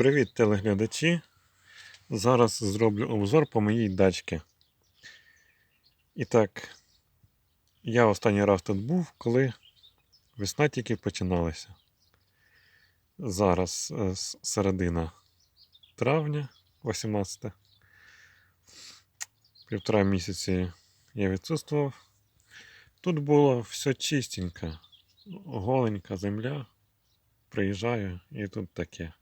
Привіт, телеглядачі. Зараз зроблю обзор по моїй дачці. І так, я останній раз тут був, коли весна тільки починалася. Зараз е, середина травня, 18. Півтора місяці я відсутствував. Тут було все чистенько, голенька земля. Приїжджаю і тут таке.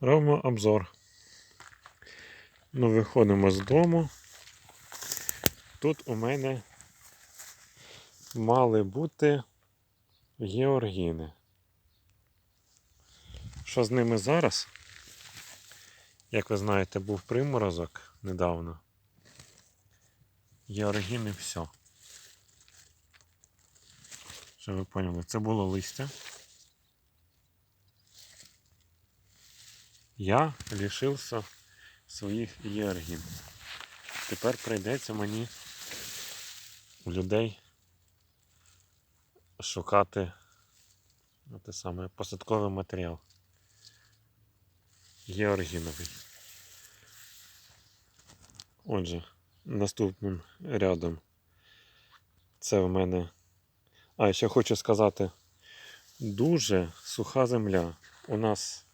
Робимо обзор. Ну, виходимо з дому. Тут у мене мали бути георгіни. Що з ними зараз? Як ви знаєте, був приморозок недавно. Георгіни все. Щоб ви поняли, це було листя. Я лишився своїх єргін. Тепер прийдеться мені у людей шукати те саме, посадковий матеріал. Георгіновий. Отже, наступним рядом це в мене. А, ще хочу сказати, дуже суха земля. У нас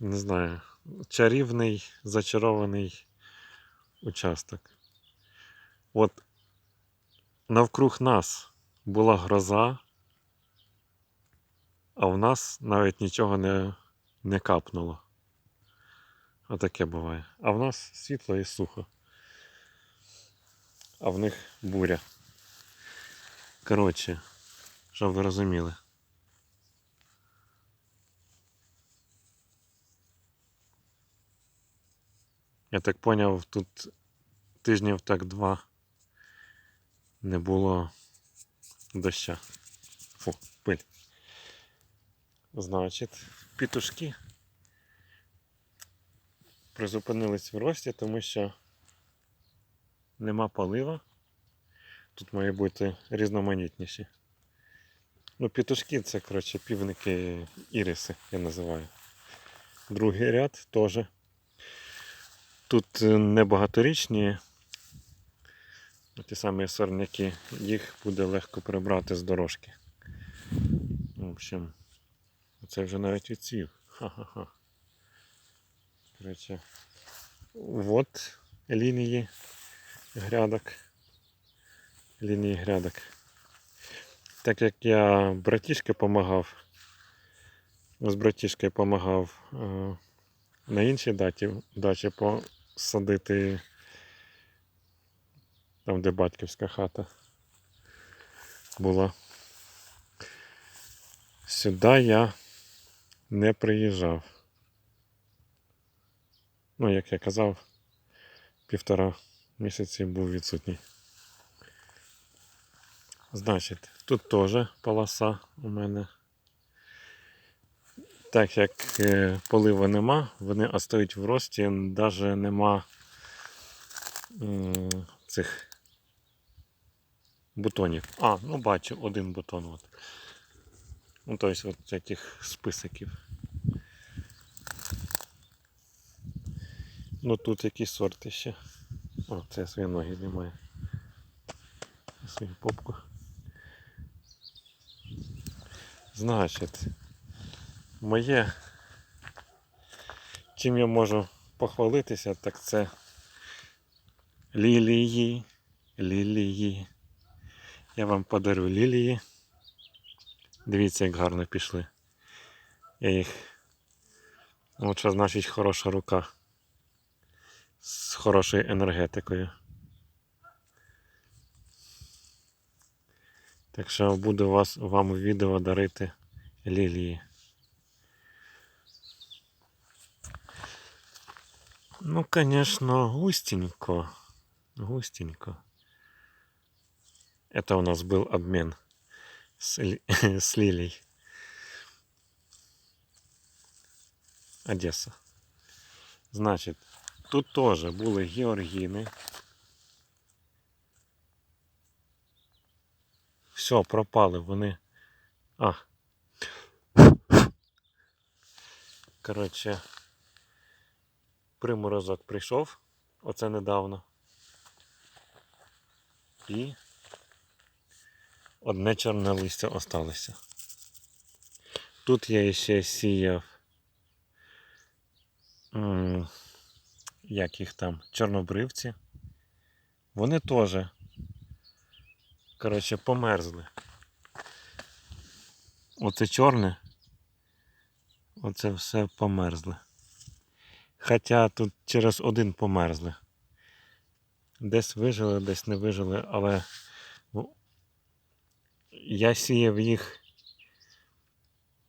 не знаю, чарівний, зачарований участок. От навкруг нас була гроза, а в нас навіть нічого не, не капнуло. Отаке буває. А в нас світло і сухо. А в них буря. Коротше, щоб ви розуміли. Я так поняв, тут тижнів так два не було доща. Фу, пиль. Значить, пітушки призупинились в рості, тому що нема полива. Тут має бути різноманітніші. Ну, пітушки це, коротше, півники іриси, я називаю. Другий ряд теж. Тут е, не багаторічні, ті самі сорняки, їх буде легко прибрати з дорожки. В общем, це вже навіть відсів. Ха-ха-ха. От лінії грядок. Лінії грядок. Так як я братішки допомагав, з братішкою допомагав е, на іншій даті, дачі посадити там, де батьківська хата була. Сюди я не приїжджав. Ну, як я казав, півтора місяці був відсутній. Значить, тут теж полоса у мене. Так як е, полива нема, вони остають в рості, навіть нема цих бутонів. А, ну бачу, один бутон. От. Ну, тобто от таких списиків. Ну тут якісь сорти ще. О, це свої ноги знімаю. Свою попку. Значить, моє, чим я можу похвалитися, так це лілії. Лілії. Я вам подарю лілії. Дивіться, як гарно пішли. Я їх. От що значить хороша рука. З хорошою енергетикою. Так що буду вас, вам відео дарити лілії. Ну, конечно, густенько. Густенько. Это у нас был обмен с, с Лилией. Одесса. Значить, тут теж були георгіни. Все, пропали вони. А. Коротше, приморозок прийшов, оце недавно. І одне чорне листя осталося. Тут я ще сіяв. Як їх там? Чорнобривці. Вони теж. Коротше, померзли. Оце чорне. Оце все померзле. Хоча тут через один померзли. Десь вижили, десь не вижили, але я сіяв їх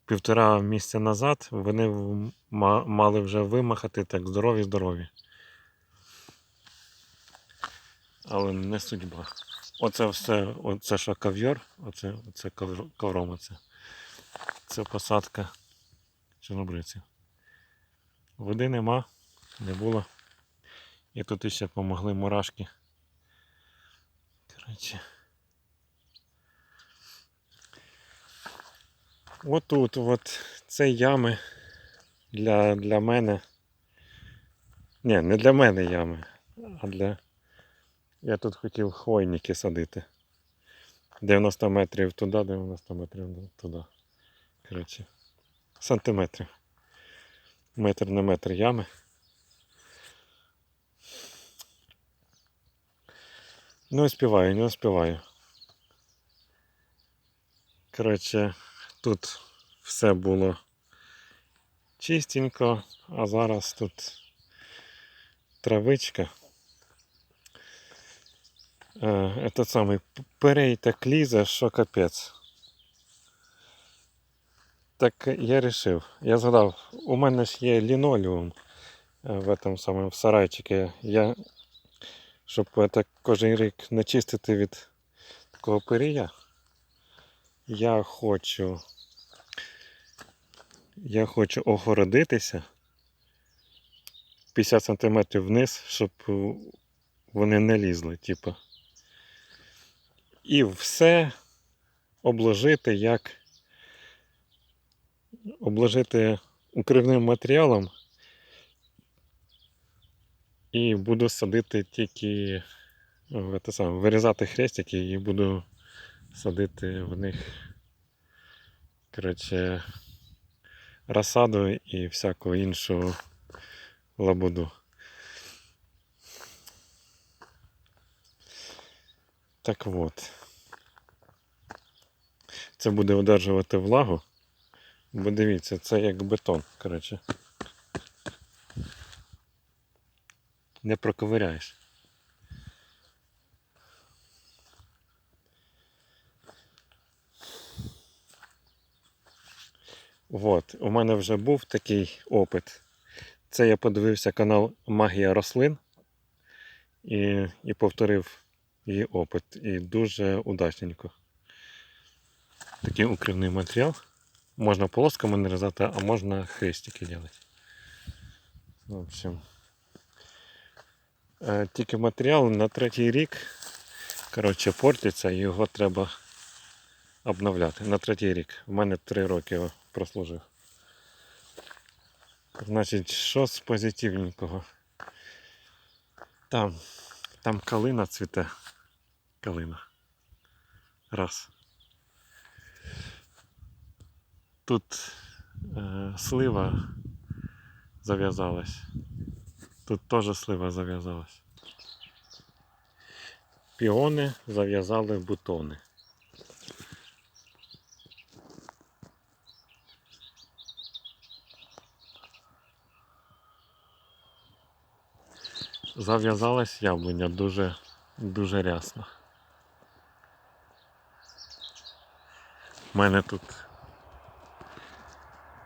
півтора місяця назад, вони мали вже вимахати так здорові-здорові. Але не судьба. Оце все, оце що ков'йор, оце, оце ковр- ковром. Це посадка чорнобривців. Води нема, не було. І тут ще допомогли мурашки. Коротше. Отут, от це ями для, для мене. Ні, не для мене ями, а для. Я тут хотів хвойники садити. 90 метрів туди, 90 метрів туди. Коротше, сантиметрів. Метр на метр ями. Не успіваю, не успіваю. Коротше, тут все було чистенько, а зараз тут травичка. Е, Этот самий п- перей так лізе, що капець. Так я рішив. Я згадав, у мене ж є лінолеум е, в этом самому в сарайчику. Я, щоб это кожен рік не чистити від такого перія, я хочу. Я хочу огородитися 50 см вниз, щоб вони не лізли, типу. І все обложити як обложити укривним матеріалом і буду садити тільки те саме, вирізати хрестики і буду садити в них коротше, розсаду і всяку іншу лабуду. Так от. Це буде одержувати влагу. Бо дивіться, це як бетон, коротше. Не проковиряєш. От, у мене вже був такий опит. Це я подивився канал Магія рослин і, і повторив її опит. І дуже удачненько. Такий укривний матеріал. Можна полосками нарізати, а можна хрестики робити. В общем. е, Тільки матеріал на третій рік коротше, портиться і його треба обновляти. На третій рік. У мене три роки його прослужив. Значить, що з позитивненького? Там, там калина цвіте. Калина. Раз. Тут е, слива зав'язалась. Тут теж слива зав'язалась. Піони зав'язали бутони. Зав'язалась яблуня дуже, дуже рясно. У мене тут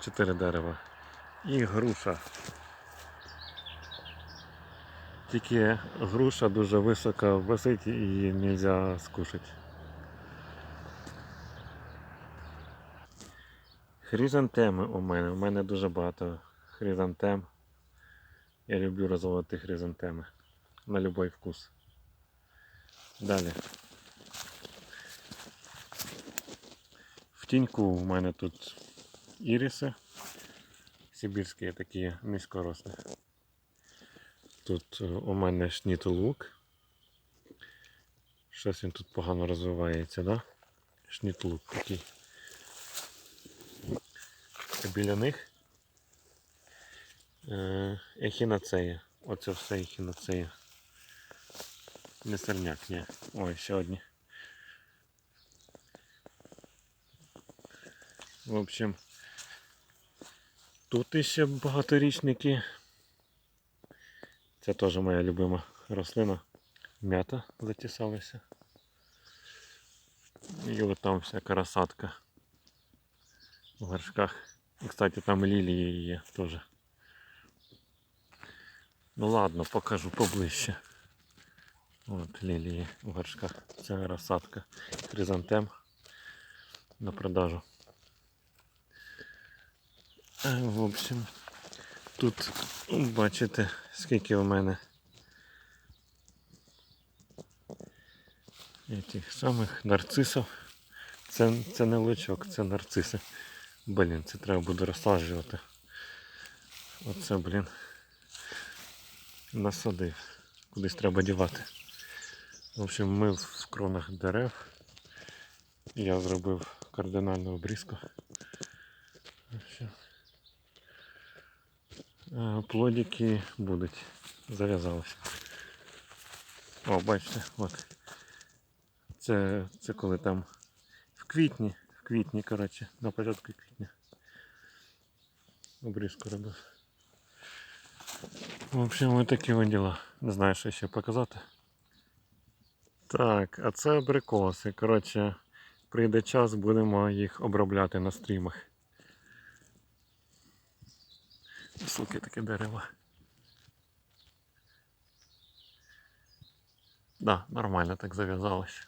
чотири дерева. І груша. Тільки груша дуже високо висить і її не можна скушати. Хризантеми у мене. У мене дуже багато хризантем. Я люблю розводити хризантеми. На будь-який вкус. Далі. В тіньку у мене тут іріси сибірські такі низькорослі. Тут е, у мене шнітлук. Щось він тут погано розвивається, да? Шнітлук такий. Біля них е, ехінацея. Оце все ехінацея. Не сорняк, ні. Ой, ще одні. В общем, тут іще багаторічники. Це теж моя любима рослина. М'ята затісалася. І от там всяка розсадка в горшках. І, кстати, там лілії є теж. Ну ладно, покажу поближче. От лілії в горшках. Це розсадка. Хризантем на продажу. Е, В общем, тут бачите, скільки у мене этих самих нарцисів. Це, це не лучок, це нарциси. Блін, це треба буде розсаджувати. Оце, блін. Насадив. Кудись треба дівати. В общем, ми в кронах дерев. Я зробив кардинальну обрізку. Е, Плодики будуть. Зав'язалися. О, бачите, от. Це, це коли там в квітні, в квітні, коротше, на початку квітня. Обрізку робив. В общем, ось такі от діла. Не знаю, що ще показати. Так, а це абрикоси. Коротше, прийде час, будемо їх обробляти на стрімах. Суки таке дерево. Да, нормально так зав'язалось.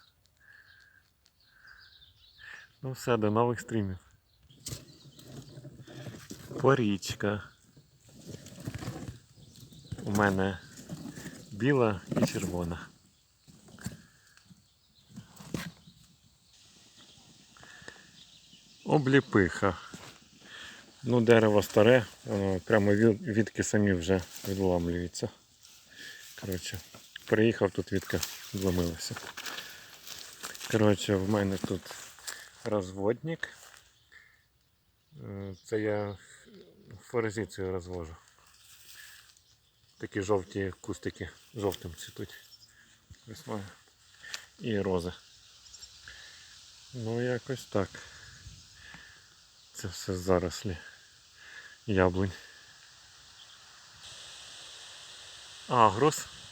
Ну все, до нових стрімів. Порічка. У мене біла і червона. Обліпиха. Ну, дерево старе, воно прямо від, відки самі вже відламлюються. Коротше, приїхав тут відка зломилася. Коротше, в мене тут розводник. Е, Це я форезицію розвожу. Такі жовті кустики жовтим цвітуть. Весною. І рози. Ну якось так. Це все зарослі яблунь. Агрос.